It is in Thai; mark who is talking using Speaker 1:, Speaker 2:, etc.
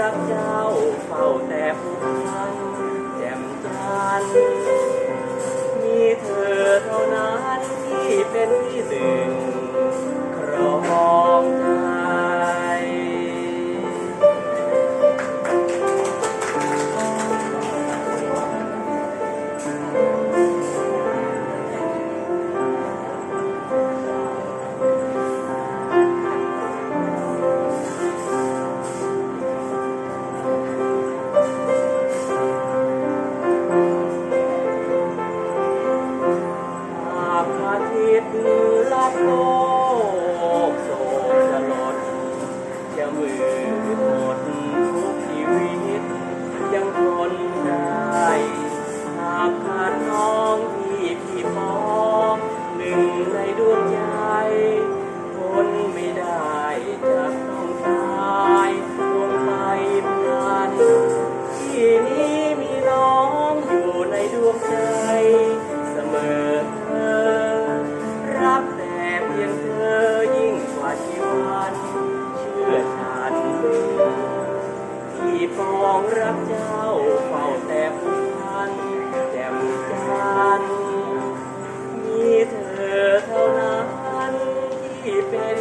Speaker 1: รักเจ้าเฝ้าแต่ผู้พันแจ่มจันมีเธอเท่านั้นที่เป็นที่หนึ่งครองใจ baby.